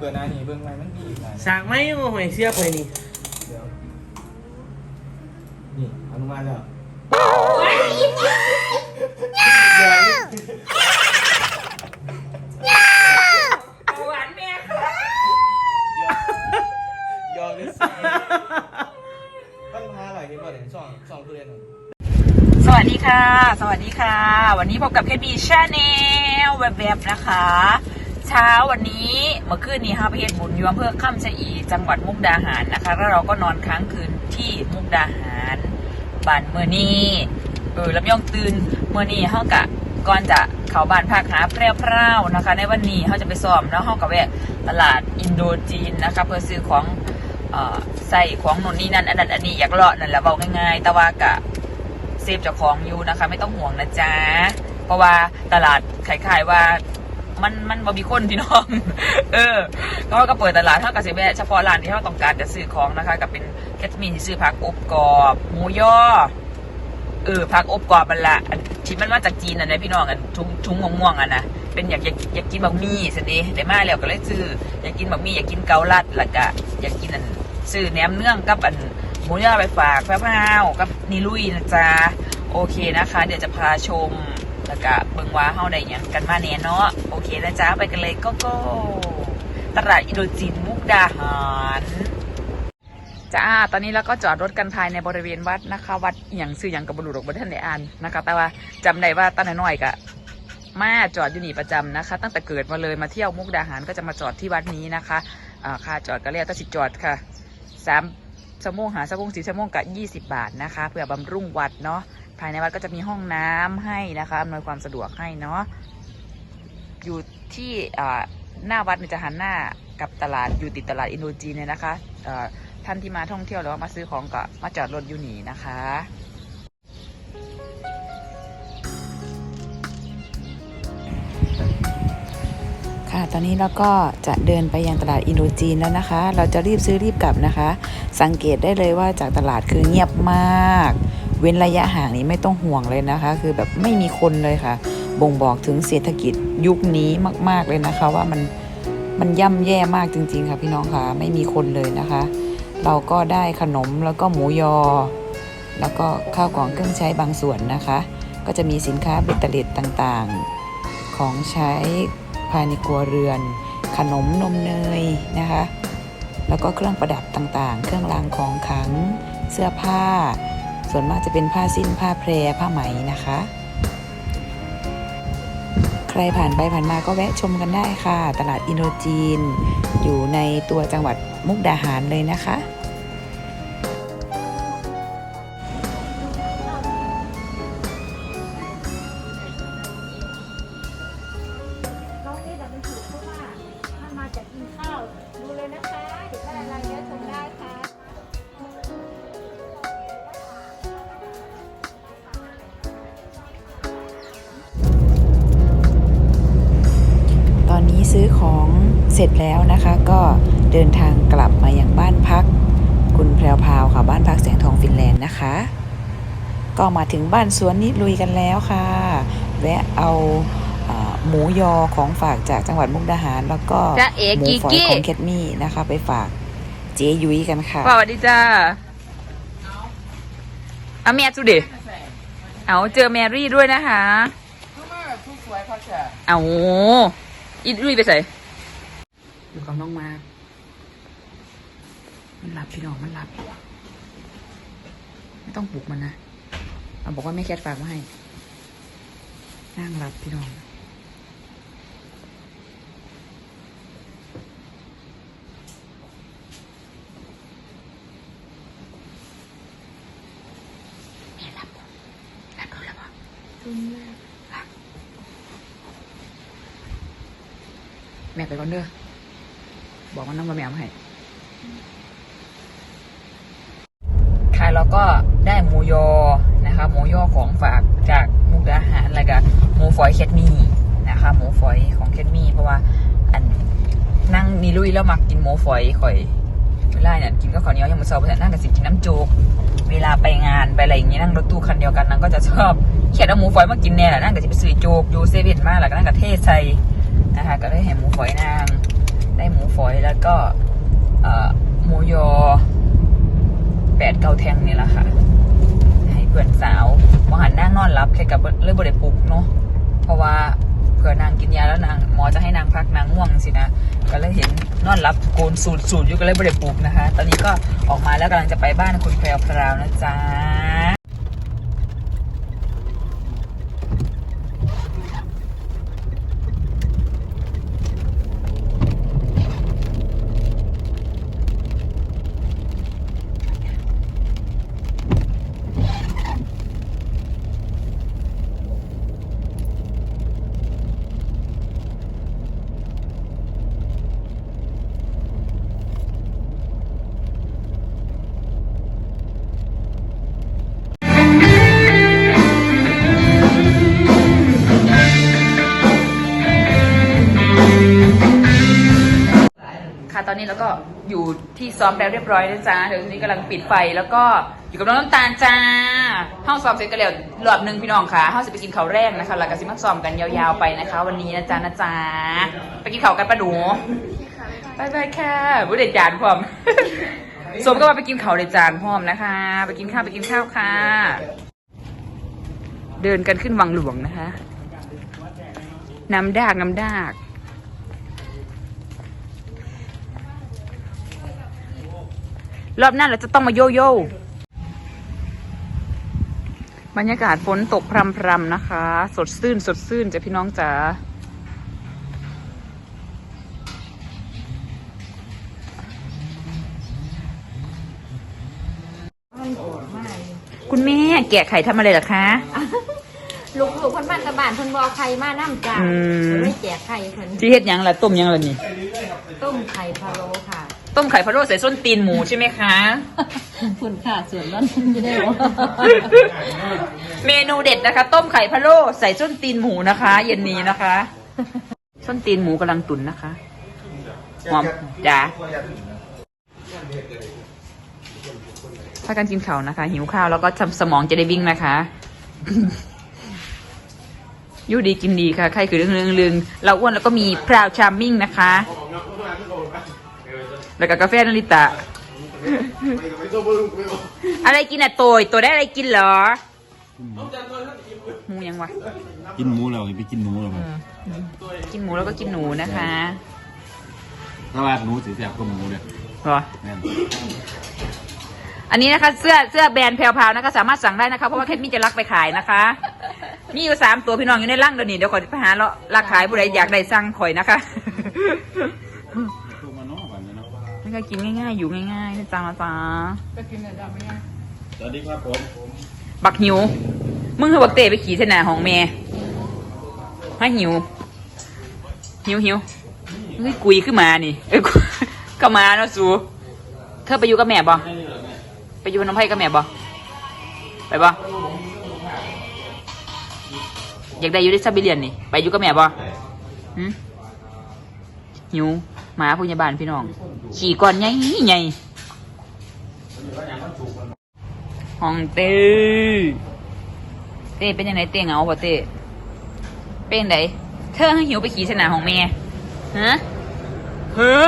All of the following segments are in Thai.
เอ๊ะเปิดหน้านี่เบิ่งไว้มันมีอีกหลายสากไหมมาหอยเสียบไปนี่เดี๋ยวนี่อนุมาแล้วเดี๋ยวหวานแม่ยอมเลยสิปัญหาอะไรที่บ่ได้สองสองทุเรียนหนึ่งสวัสดีค่ะ สวัสดีค่ะ วันนี้พบกับเพชรบีชาแนลแบบๆนะคะ เช้าวันนี้เมื่อคืนนี้ค่ะไปเฮ็ดบุญอยู่อำเภอค่ำชะอีจังหวัดมุกดาหารนะคะ แล้วเราก็นอนค้างคืนที่มุกดาหารบ้านเมื่อนี้เออลำยองตื่นเมื่อนี้เฮากะก่อนจะเข้าบ้านพักหาแพร่วๆนะคะ ในวันนี้เขาจะไปซ้อมแล้วเฮากับแวะตลาดอินโดจีนนะคะ เพื่อซื้อของออใส่ของน่นนี่นั่นอันนั้นอันนี้อยากเลาะนั่นแหละเบาง่ายๆ แต่ว่ากะเซฟเจ้าของอยู่นะคะ ไม่ต้องห่วงนะจ๊ะเพราะว่าตลาดขายๆว่า มันมันบ่มีคนพี่น้อง เออเขาก็เปิดตลาดเท่ากับสิแวะเฉพาะร้านที่เขาต้องการจะซื้อของนะคะกับเป็นแคทมีนที่ซื้อผักอบกรอบหมูย่อเออผักอบกรอบมันละอันที่มันมาจากจีนอะนะพี่น้องอันทุงทุงม่วงๆอะนะเป็นอยากอยากอยากกินบะหมี่สิเดได้มาแล้วก็เลยซื้ออยากกินบะหมี่อยากกินเกาลัดแล้วก็อยากกินอันซื้อแหนมเนื่องกับอันหมูย่อไปฝากแพร่วกับนิลุยนะจ๊ะโอเคนะคะ เดี๋ยวจะพาชม แล้วก็เบิ่งว่าเฮาได้หยังกันมาแน่เนาะโอเคนะจ๊ะไปกันเลยก็ก็ตลาดอินโดจีนมุกดาหารจ้า ตอนนี้เราก็จอดรถกันภายในบริเวณวัดนะคะ วัดอหย่างซื้ออย่างกับบรุษบนท่านได้อ่านนะคะ แต่ว่าจำได้ว่าตั้งแต่น้อยๆกะมาจอดอยู่นี่ประจำนะคะ ตั้งแต่เกิดมาเลยมาเที่ยวมุกดาหารก็จะมาจอดที่วัดนี้นะคะอ่าค่าจอดก็เรียกก็สิจอดค่ะสามชั่วโมงหาชั่วโมงสี่ชั่วโมงกับยี่สิบาทนะคะ เพื่อบำรุงวัดเนาะ ภายในวัดก็จะมีห้องน้ำให้นะคะอำนวยความสะดวกให้เนาะอยู่ที่หน้าวัดจะหันหน้ากับตลาดอยู่ติดตลาดอินโดจีนเนี่ยนะคะท่านที่มาท่องเที่ยวหรือว่ามาซื้อของก็มาจอดรถอยู่นี่นะคะค่ะ ตอนนี้เราก็จะเดินไปยังตลาดอินโดจีนแล้วนะคะ เราจะรีบซื้อรีบกลับนะคะ สังเกตได้เลยว่าจากตลาดคือเงียบมาก เว้นระยะห่างนี้ไม่ต้องห่วงเลยนะคะ คือแบบไม่มีคนเลยค่ะ บ่งบอกถึงเศรษฐกิจยุคนี้มากๆเลยนะคะ ว่ามันมันย่ำแย่มากจริง ๆ ค่ะพี่น้องค่ะไม่มีคนเลยนะคะ เราก็ได้ขนมแล้วก็หมูยอ แล้วก็ข้าวของเครื่องใช้บางส่วนนะคะ ก็จะมีสินค้าเบ็ดเตล็ดต่างๆ ของใช้ภายในครัวเรือน ขนมนมเนยนะคะ แล้วก็เครื่องประดับต่างๆ เครื่องรางของขลังเสื้อผ้า ส่วนมากจะเป็นผ้าสิ้นผ้าแพรผ้าไหมนะคะ ใครผ่านไปผ่านมาก็แวะชมกันได้ค่ะ ตลาดอินโดจีน อยู่ในตัวจังหวัดมุกดาหารเลยนะคะ เสร็จแล้วนะคะก็เดินทางกลับมายังบ้านพัก คุณแพรวพราวค่ะบ้านพักแสงทองฟินแลนด์นะคะ ก็มาถึงบ้านสวนนิดลุยกันแล้วค่ะ แวะเอาเอ่อหมูยอของฝากจากจังหวัดมุกดาหาร แล้วก็จ๊ะเอ๋หมูกิ๊กฝอยกี้ของแคทมี่นะคะ ไปฝากเจ๊ยุ้ยกันค่ะสวัสดีจ้าเอาแม่จุดิเอาเจอแมรี่ด้วยนะคะทุกสวยพอแฉะเอาอีลุยไปใส่ อยู่กับน้องมา มันหลับพี่น้องมันหลับ ไม่ต้องปลุกมันนะเอาบอกว่าแม่แคทฝากมาให้ นั่งหลับพี่น้องแม่หลับบ่หลับแล้วบ่แม่ไปก่อนเด้อ บอกว่าน้องมาแมวให้ค่ะแล้วก็ได้หมูยอนะคะหมูยอของฝากจากมุกดาหารแล้วก็หมูฝอยเคทมี่นะคะ หมูฝอยของเคทมี่เพราะว่าอันนั่งนีลุยแล้วมักกินหมูฝอยข่อยเวลาเนี่ยกินก็ขาวเนียวยังมือเช้าเพราะนั้นนั่งกับสิกินน้ำโจกเวลาไปงานไปอะไรอย่างเงี้ยนั่งรถตู้คันเดียวกันนั่งก็จะชอบเขียนเอาหมูฝอยมากินแน่แหละนั่งก็จะไปซื้อโจกอยู่เซเว่นมากแล้วก็นั่งกับเทใส่นะคะก็ได้เห็นหมูฝอยนาง ได้หมูฝอยแล้วก็หมูยอแปดเกาแทงนี่แหละค่ะ ให้เพื่อนสาวมหันนั่งนอนรับแค่กับเรื่องบริปุกเนาะเพราะว่าเผื่อนางกินยาแล้วนางหมอจะให้นางพักนางง่วงสินะก็เลยเห็นนอนรับโกนสูตรสูตรอยู่ก็เลยบริปุกนะคะ ตอนนี้ก็ออกมาแล้วกำลังจะไปบ้านคุณแพรวพราวนะจ๊ะ ค่ะตอนนี้เราก็อยู่ที่ซ้อมแล้วเรียบร้อยนะจ๊ะเดี๋ยวทีนี้กำลังปิดไฟแล้วก็อยู่กับน้องน้ำตาลจ้าห้องซ้อมเสร็จกันแล้วรอบหนึ่งพี่น้องค่ะห้องจะไปกินข้าวแรกนะคะแล้วก็สิมาซ้อมกันยาวๆไปนะคะ วันนี้นะจ๊ะนะจ๊ะไปกินข้าวกันปะหนูบายบายค่ะบุเด็ดจานพร้อมสมก็ว่าไปกินข้าวเด็ดจานพร้อมนะคะ ไปกินข้าวไปกินข้าวค่ะ เดินกันขึ้นวังหลวงนะคะน้ำดากน้ำดาก รอบหน้าเราจะต้องมาโยโย่บรรยากาศฝนตกพรำๆนะคะ สดชื่นสดชื่นจ้ะพี่น้องจ๋าคุณแม่แกะไข่ทำอะไรเหรอคะ ลูกๆเพิ่นบ้านตะบานเพิ่นบ่เอาไข่มาน้ำจ้าอืม ไม่แจกไข่เพิ่นที่เฮ็ดหยังล่ะต้มหยังล่ะนี่ ต้มไข่พะโล้ค่ะ ต้มไข่พะโล้ใส่ส้นตีนหมูใช่ไหมคะ คุณค่ะส่วนนั้นจะได้บ่เมนูเด็ดนะคะ ต้มไข่พะโล้ใส่ส้นตีนหมูนะคะ เย็นนี้นะคะ ส้นตีนหมูกำลังตุ๋นนะคะหอมจ้าถ้ากันกินข้าวนะคะ หิวข้าวแล้วก็ทำสมองจะได้วิ่งนะคะอยู่ดีกินดีค่ะ ใครคือเรื่องเรื่องเรื่องเราอ้วนแล้วก็มีพราวชาร์มมิ่งนะคะ แล้วก็กาแฟนาริตะ อะไรกินอะโตยโตยได้อะไรกินเหรอหมูยังวะกินหมูแล้วไปกินหนูแล้วครับกินหมูแล้วก็กินหนูนะคะถ้าว่าหนูสีแสบก็หมูเนี่ยเหรอ แม่นอันนี้นะคะเสื้อเสื้อแบรนด์แพรวๆนะคะ สามารถสั่งได้นะคะ เพราะว่าแคทมี่จะรักไปขายนะคะ มีอยู่สามตัวพี่น้องอยู่ในร่างเดี๋ยวนี้เดี๋ยวขอไปหาเลาะรักขายผู้ใดอยากได้สั่งข่อยนะคะ เนาะนี่ก็กินง่ายๆ อยู่ง่ายๆนะจ๊ะนะจ๊ะสวัสดีครับผมบักหิว มึงคือบักเตะไปขี่เสนาของแม่ให้หิว หิวหิวเฮ้ยกุยขึ้นมานี่เอ้ยก็มาเนาะสูเธอไปอยู่กับแม่บ่ไปอยู่น้องไผ่กับแม่บ่ไปบ่อยากได้อยู่ได้ซับบิเลียนนี่ ไปอยู่กับแม่บ่หึหิว หมาพยาบาลพี่น้อง ขี่ก่อนใหญ่ใหญ่ห้องเต้เต้เป็นยังไงเต้เหงาบ่เต้เป็นไงเธอหิวไปขี่สนามของแม่ฮะเฮ้อ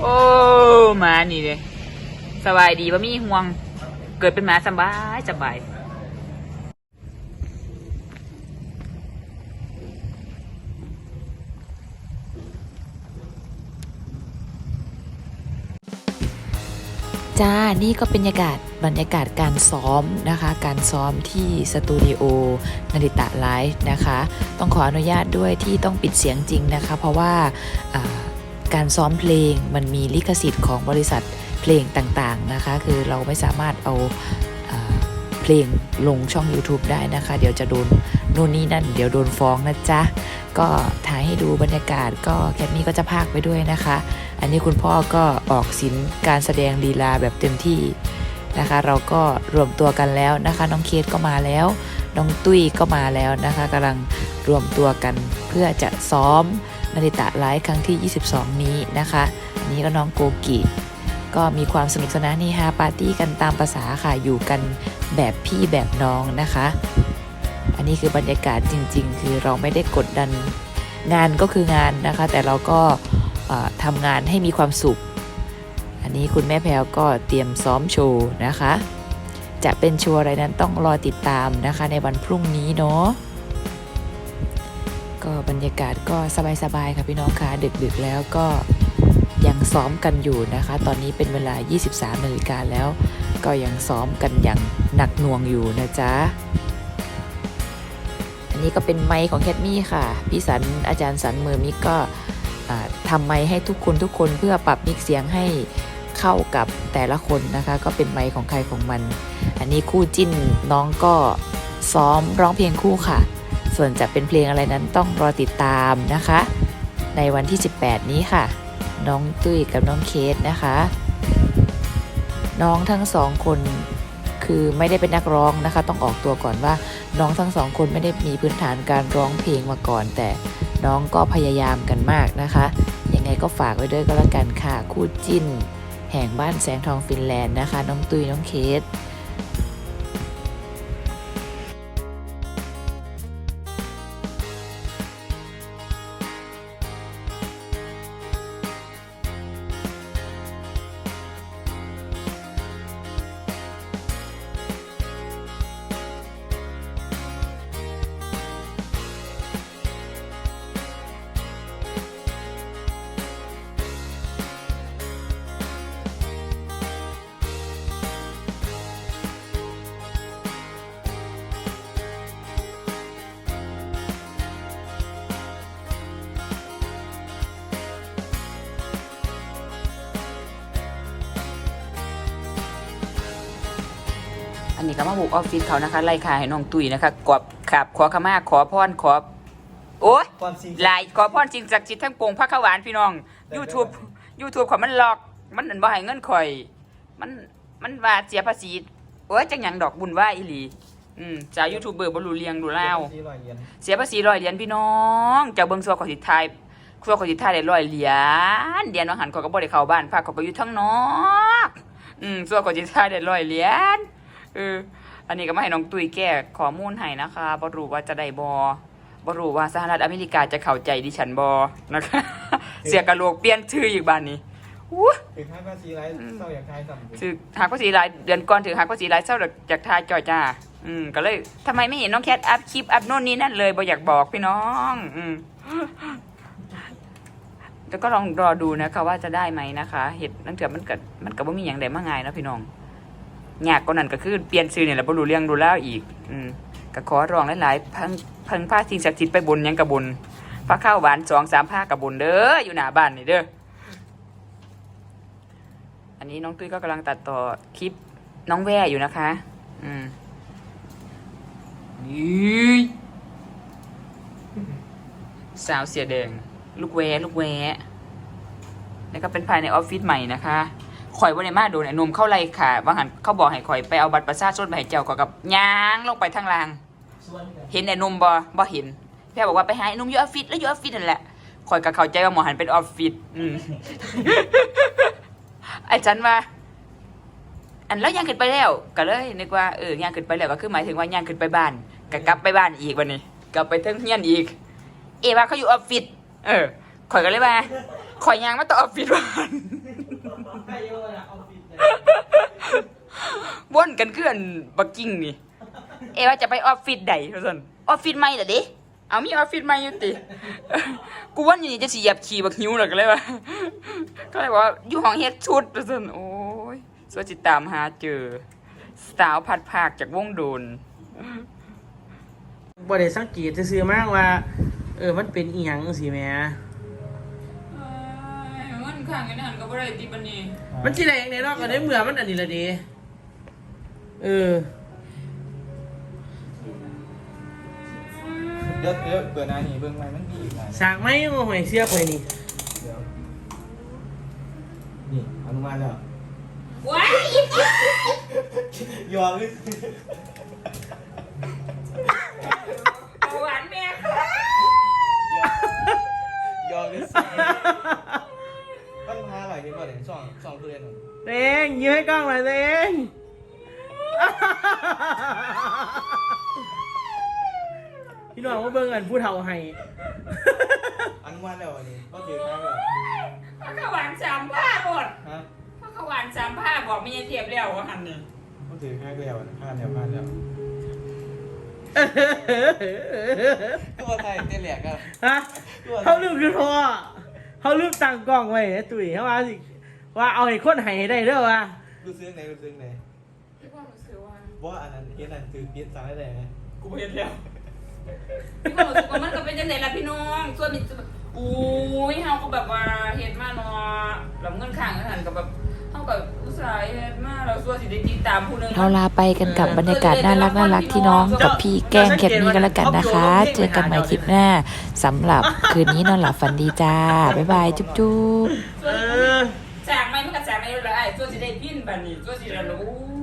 โอ้หมานี่เลยสบายดีว่ามีห่วง เกิดเป็นหมาสบายสบาย จ้า นี่ก็เป็นบรรยากาศบรรยากาศการซ้อมนะคะ การซ้อมที่สตูดิโอนาริตะไลฟ์นะคะ ต้องขออนุญาตด้วยที่ต้องปิดเสียงจริงนะคะ เพราะว่าการซ้อมเพลงมันมีลิขสิทธิ์ของบริษัทเพลงต่างๆนะคะ คือเราไม่สามารถเอาอาเพลงลงช่อง YouTube ได้นะคะ เดี๋ยวจะโดน นู่นนี่นั่นเดี๋ยวโดนฟ้องนะจ๊ะ ก็ถ่ายให้ดูบรรยากาศก็แคทมี่ก็จะพากไปด้วยนะคะ อันนี้คุณพ่อก็ออกสินการแสดงลีลาแบบเต็มที่นะคะ เราก็รวมตัวกันแล้วนะคะ น้องเคสก็มาแล้ว น้องตุ้ยก็มาแล้วนะคะกำลังรวมตัวกันเพื่อจะซ้อมนาริตะไลฟ์ครั้งที่ 22 นี้นะคะ อันนี้ก็น้องโกกิก็มีความสนุกสนานนี่ฮาปาร์ตี้กันตามภาษาค่ะอยู่กันแบบพี่แบบน้องนะคะ อันนี้คือบรรยากาศจริง ๆ คือเราไม่ได้กดดันงานก็คืองานนะคะ แต่เราก็ทำงานให้มีความสุข อันนี้คุณแม่แพลวก็เตรียมซ้อมโชว์นะคะ จะเป็นโชว์อะไรนั้นต้องรอติดตามนะคะในวันพรุ่งนี้เนาะก็บรรยากาศก็สบายๆค่ะพี่น้องคะดึกๆแล้วก็ยังซ้อมกันอยู่นะคะ ตอนนี้เป็นเวลา 23นาฬิกาแล้ว ก็ยังซ้อมกันอย่างหนักหน่วงอยู่นะจ๊ะ นี้ก็เป็นไมค์ของแคทมี่ค่ะ พี่สันอาจารย์สันมือมิกก็ทำไมค์ให้ทุกคนทุกคนเพื่อปรับมิกเสียงให้เข้ากับแต่ละคนนะคะ ก็เป็นไมค์ของใครของมัน อันนี้คู่จิ้นน้องก็ซ้อมร้องเพลงคู่ค่ะ ส่วนจะเป็นเพลงอะไรนั้นต้องรอติดตามนะคะ ในวันที่ 18 นี้ค่ะ น้องตุ้ยกับน้องเคสนะคะ น้องทั้งสองคน คือไม่ได้เป็นนักร้องนะคะ ต้องออกตัวก่อนว่าน้องทั้งสองคนไม่ได้มีพื้นฐานการร้องเพลงมาก่อน แต่น้องก็พยายามกันมากนะคะ ยังไงก็ฝากไว้ด้วยก็แล้วกันค่ะ คู่จิ้น แห่งบ้านแสงทองฟินแลนด์นะคะ น้องตุยน้องเคส นนี้ก็มาบุกออฟฟิศเขานะคะไล่ขาให้น้องตุยนะคะกอบขับขอขมาขอพรขอ โอ้ยความจริงลายขอพรจริงจากจิตทั้งปวงพระขาวหวานพี่น้อง YouTube YouTube ของมันหลอก มันนั่นบ่ให้เงินข่อย มันมันว่าเสียภาษีโอ้ยจังหยังดอกบุญว่าอีหลี อืมจากยูทูบเบอร์บ่รู้เรียงรู้เล่าวสี่ร้อยเหรียญเสียภาษีร้อยเหรียญพี่น้องจากเบิ่งซัวขอสิทายซัวขอสิทายได้ร้อยเหรียญเดือนว่าหันเขาก็บ่ได้เข้าบ้านพาเขาไปอยู่ทั้งนอก อืมซัวขอสิทายได้ร้อยเหรียญ เออ อันนี้ก็มาให้น้องตุ้ยแก้ข้อมูลให้นะคะบ่รู้ว่าจะได้บ่บ่รู้ว่าสหรัฐอเมริกาจะเข้าใจดิฉันบ่นะคะ เสียกะโหลกเปลี่ยนชื่ออีกบ้านนี้อู้ถึงให้ภาษีไรเศร้าอยากทายสั่งถือหักภาษีรายเดือนก่อนถือหักภาษีรายเศร้าจากทายจอยจ้า อืม ก็เลยทำไมไม่เห็นน้องแคทอัพคลิปอัพโน่นนี่นั่นเลยบ่อยากบอกพี่น้อง อืมแล้วก็ลองรอดูนะคะว่าจะได้ไหมนะคะ เห็ดนั่นเถื่อมันเกิดมันก็บ่มีอย่างใดมาง่ายนะพี่น้อง ยากก็นั่นก็คือเปลี่ยนชื่อเนี่ยแหละบ่รู้เรื่องรู้แล้วอีก อืมก็ขอร้องหลายๆพังพังผ้าสิ่งศักดิ์สิทธิ์ไปบนยังกระบนพระข้าวหวานสองสามผ้ากระบนเด้ออยู่หน้าบ้านนี่เด้ออันนี้น้องตุ้ยก็กำลังตัดต่อคลิปน้องแว่อยู่นะคะ อืมนี่สาวเสียแดง ลูกแวลูกแวแล้วก็เป็นภายในออฟฟิศใหม่นะคะ ข่อยวันนี้มาโดนไอ้หนุ่มเข้าไล่ค่ะว่าหันเขาบอกให้ข่อยไปเอาบัตรประชาชนไปให้เจ้าก็กับย่างลงไปทางล่าง เห็นไอ้หนุ่มบ่บ่เห็นแพ่บอกว่าไปหาไอ้หนุ่มอยู่ออฟฟิศแล้วอยู่ออฟฟิศนั่นแหละข่อยก็เข้าใจว่าหมอหันเป็นออฟฟิศอืมไอ้จันว่า อันแล้วย่างขึ้นไปแล้วก็เลยนึกว่าเออย่างขึ้นไปแล้วก็คือหมายถึงว่าย่างขึ้นไปบ้านก็กลับไปบ้านอีกวันนี้กลับไปเทิงเฮียนอีก เอว่าเขาอยู่ออฟฟิศเออข่อยก็เลยว่าข่อยย่างมาต่อออฟฟิศบ้าน ใครโยนอะเอาปิดเลยวนกันเคลื่อนบักกิ้งนี่ เอว่าจะไปออฟฟิศใดทุกคนออฟฟิศใหม่เหรอเด้เอามีออฟฟิศใหม่อยู่ติ กูวนอยู่นี่จะสิเหยียบขี่บักหิวหรอกก็เลยว่าก็เลยบอกว่าอยู่ห้องเฮ็ดชุดทุกคนโอ้ยสวยจิตตามหาเจอ สาวพัดภาคจากวงโดนบ่ได้สังเกตซื่อๆมากว่า เออมันเป็นอีหยังสิแหม่มันข้างกันหันก็บ่ได้ติบันนี้ มันสิได้อย่างในนอกก็ได้เมื่อมันอันนี้ละเดีเออเดี๋ยวเดี๋ยวเปิดหน้านี่เบิ่งไว้มันมีอีกหลายสากไหมมาหอยเสียไปนี่เดี๋ยวนี่อนุมานแล้วว้ายยอมเลยหวานแม่ยอมเลย เห็นบ่เนี่ช่องช่องทุเรียนของเตงยิ้มให้กล้องหน่อยเองพี่น้องว่าเบิ่งกันพูดเท่าให้ อันวันแล้วอันนี้ก็ถือแค่แบบพระขวานสามผ้าหมดฮะพระขวานสามผ้าบอกไม่ใช่เทียบแล้วว่าหันนี่ก็ถือแค่ยแล้วอัผ้าแล้วผ้าแล้วตัวไทยเต้นแหลกอะฮะเขาลืมคือทอ เขาลืมตั้งกล้องไว้นะตุ๋ยเขาว่าสิว่าเอาให้คนใหายได้เด้อวะดูซื้อไหนดูซื้อไหนพี่ความรู้สึกว่าว่าอันนั้นเอ็นอันซื้อเปลี่ยนสั่งได้เลยนะกูเห็นแล้วพี่ความรู้สึกว่ามันก็เป็นจังไดล่ะพี่น้องส่วนนี้อุ้ยเฮาก็แบบว่าเฮ็ดมาเนาะแล้วเงินข้างเงินหันก็แบบเฮาก็อุต ส่าห์เฮ็ดมาแล้วส่วนสิได้ติดตามผู้หนึง เราลาไปกันกับบรรยากาศน่ารักน่ารักที่น้องกับพี่แกล้งแคทนี้กันแล้วกันนะคะ เจอกันใหม่คลิปหน้าสำหรับคืนนี้นอนหลับฝันดีจ้า บ๊ายบายจุ๊บจุ๊บ เออ จากไม่มันก็จากไม่เลยไอ้ส่วนสิได้พินบัดนี้ส่วนสิได้รู้